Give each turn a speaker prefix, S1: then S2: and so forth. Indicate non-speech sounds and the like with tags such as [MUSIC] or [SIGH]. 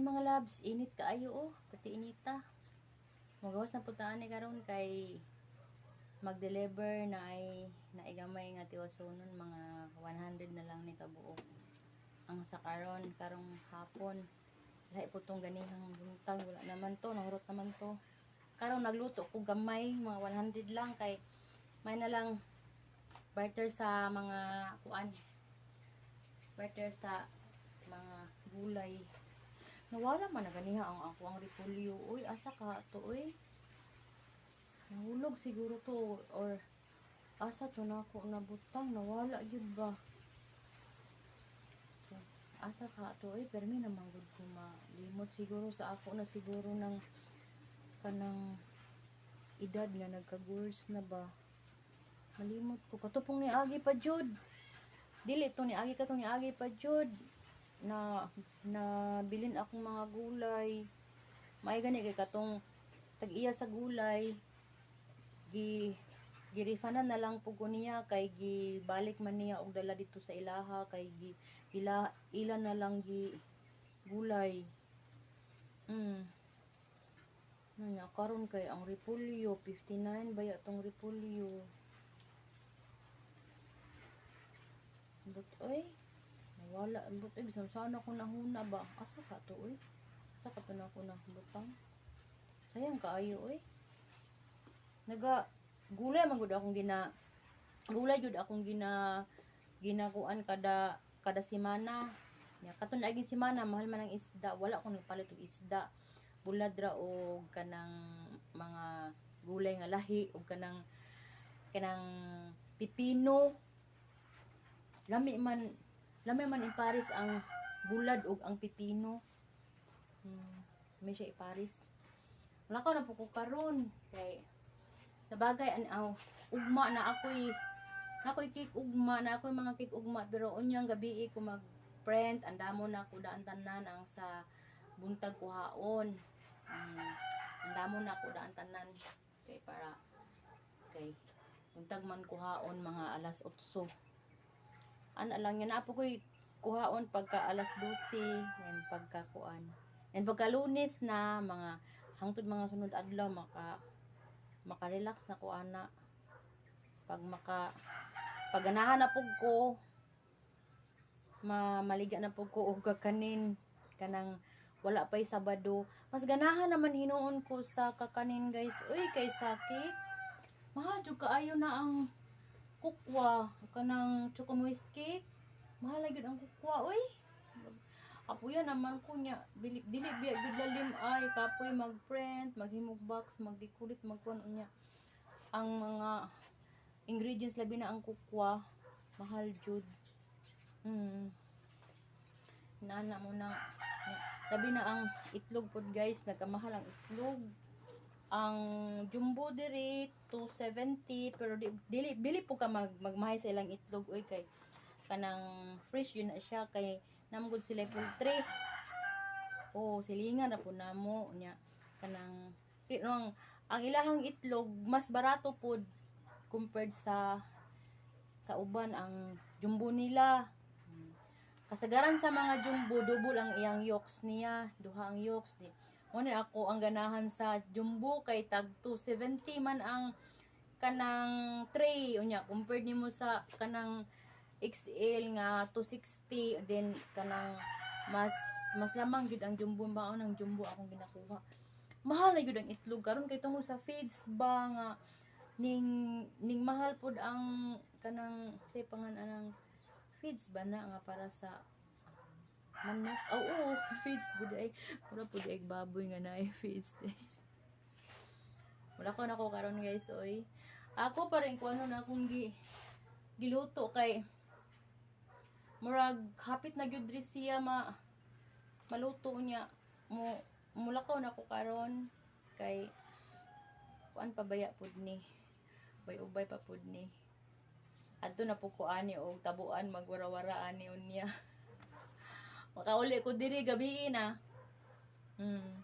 S1: Ay mga labs, init kaayo oh, pati inita. Magawas na putaan ni karon kay mag-deliver na ay naigamay nga tiwasonon mga 100 na lang ni kabuo. Ang sa karon karong hapon lahi po ganihang buntag wala naman to nahurot naman to. Karong nagluto ko gamay mga 100 lang kay may na lang barter sa mga kuan barter sa mga gulay nawala man na ganiha ang ako ang repolyo uy asa ka to uy nahulog siguro to or asa to na ako nabutang nawala gyud ba? Asa ka to uy permi naman gud ko malimot siguro sa ako na siguro ng kanang edad nga nagka-gurs na ba? Malimot ko. Katupong ni agi pa jud. Dili to ni agi ka to ni agi pa jud na na bilin akong mga gulay. May gani kay katong tag-iya sa gulay. Gi girifanan na lang po ko niya kay gibalik man niya og dala dito sa ilaha kay gi ila ila na lang gi gulay. Mm Nanya, karon kay ang repolyo 59 baya tong repolyo? But oy, nawala but oy bisan sana ko nahuna ba? Asa ka to oy? Asa ka to na ako nahutang? Sayang kaayo oy. Naga gulay man gud akong gina gulay jud akong gina ginakuan kada kada semana. Ya katon aging semana mahal man ang isda, wala akong nagpalit og isda. Bulad ra og kanang mga gulay nga lahi og kanang kanang pipino lami man lami man iparis ang bulad ug ang pipino. Hmm, may siya iparis. Wala ko na po ko karon kay sa bagay an aw ugma na ako'y ako'y cake ugma na ako'y mga cake ugma pero unyang gabi ko mag print andamo na ko daan tanan ang sa buntag kuhaon hmm, andamo na ko daan tanan kay para kay buntag man kuhaon mga alas 8 ano lang yun. Apo ko'y kuhaon pagka alas 12 and pagka kuan. And pagka lunes na mga hangtod mga sunod adlaw maka maka-relax na ko ana. Pag maka pag ganahan na pug ko ma na pug ko og kakanin. Kanang wala pa'y sabado. Mas ganahan naman hinuon ko sa kakanin guys. Uy kay sakit. Mahal jud kaayo na ang kukwa kanang choco moist cake. Mahal gyud ang kukwa oy. Apuya naman ko nya dili biya gyud lalim ay. Kapoy mag print maghimog box magdikulit magkuan unya. Ang mga ingredients labi na ang kukwa. Mahal jud mm nana mo na. Labi na ang itlog pod guys. Nagkamahal ang itlog ang jumbo diri 270 pero di, dili dili po ka mag magmahay sa ilang itlog oy kay kanang fresh yun na siya kay namgod sila poultry. Oh silingan na po namo nya kanang pero ang, ang ilahang itlog mas barato pod compared sa sa uban ang jumbo nila. Kasagaran sa mga jumbo double ang iyang yolks niya duha ang yolks ni Muna ako ang ganahan sa jumbo kay tag 270 man ang kanang tray. Unya compared nimo sa kanang XL nga 260 then kanang mas mas lamang gid ang jumbo. Baon ang jumbo akong ginakuha. Mahal na gid ang itlog. Karon kay tungod sa feeds ba nga ning ning mahal pud ang kanang say pangan anang feeds ba na nga para sa manok. Oh, oo, feeds pud ay. Mura pud ay baboy nga na feeds day. Wala ko nako karon guys oy. Ako pa rin kung ano na akong gi giluto kay murag hapit na gyud siya ma maluto niya mo mula ko na ko karon kay kuan pa baya pud ni ubay-ubay pa pud ni adto na po ko ani og tabuan magwara-wara ani unya [LAUGHS] makauli ko diri gabi na hmm